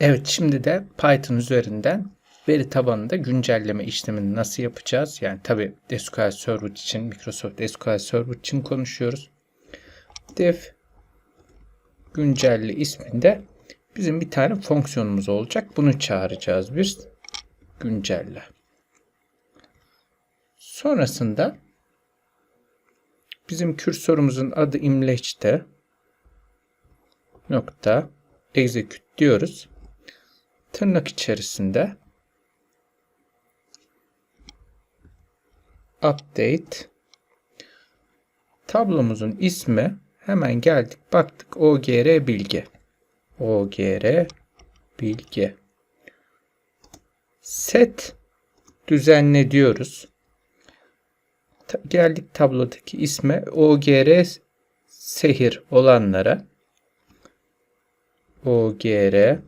Evet şimdi de Python üzerinden veri tabanında güncelleme işlemini nasıl yapacağız? Yani tabi SQL Server için, Microsoft SQL Server için konuşuyoruz. Def güncelli isminde bizim bir tane fonksiyonumuz olacak. Bunu çağıracağız biz. Güncelle. Sonrasında bizim kürsörümüzün adı imleçte nokta execute diyoruz. Tırnak içerisinde update tablomuzun ismi hemen geldik baktık ogr bilgi ogr bilgi set düzenle diyoruz. Ta- geldik tablodaki isme ogr sehir olanlara. Ogr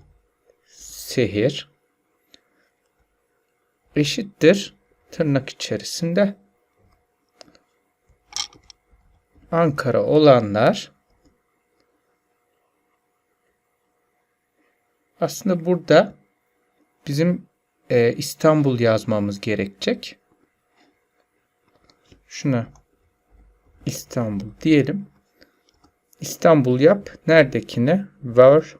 sehir eşittir tırnak içerisinde Ankara olanlar aslında burada bizim e, İstanbul yazmamız gerekecek. Şuna İstanbul diyelim. İstanbul yap. Neredekine? Var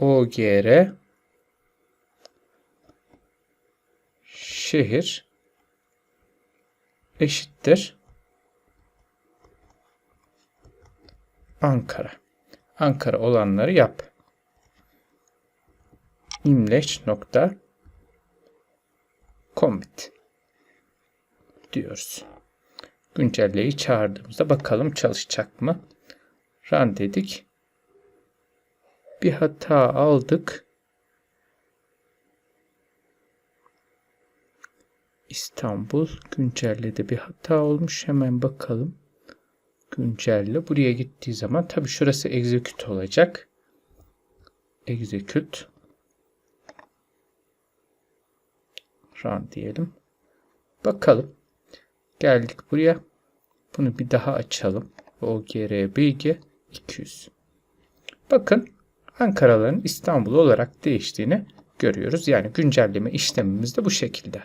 OGR şehir eşittir Ankara. Ankara olanları yap. imleç nokta commit diyoruz. Güncelleyi çağırdığımızda bakalım çalışacak mı? Run dedik. Bir hata aldık. İstanbul güncellede bir hata olmuş. Hemen bakalım. Güncelle. Buraya gittiği zaman tabi şurası execute olacak. Execute. Run diyelim. Bakalım. Geldik buraya. Bunu bir daha açalım. OGR bilgi 200. Bakın Ankaraların İstanbul olarak değiştiğini görüyoruz. Yani güncelleme işlemimiz de bu şekilde.